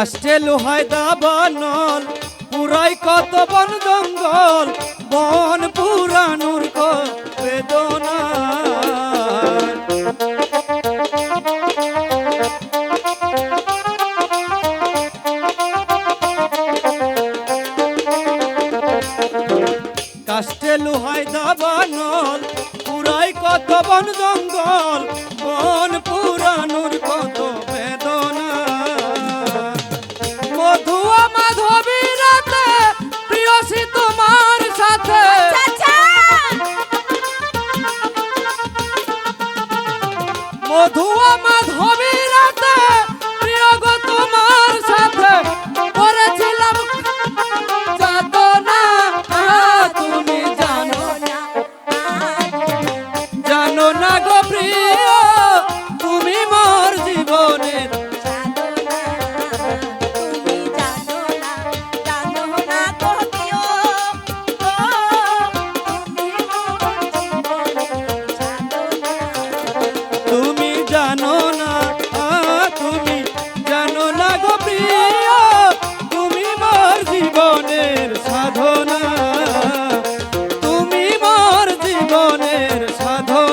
কাষ্টে লোহায় দাবানল পুরাই কত বন জঙ্গল, বন পুরানুর বেদনা। কাষ্টে লোহায় দাবানল পুরাই কত বন জঙ্গল, বন পুরানুর কত সাধন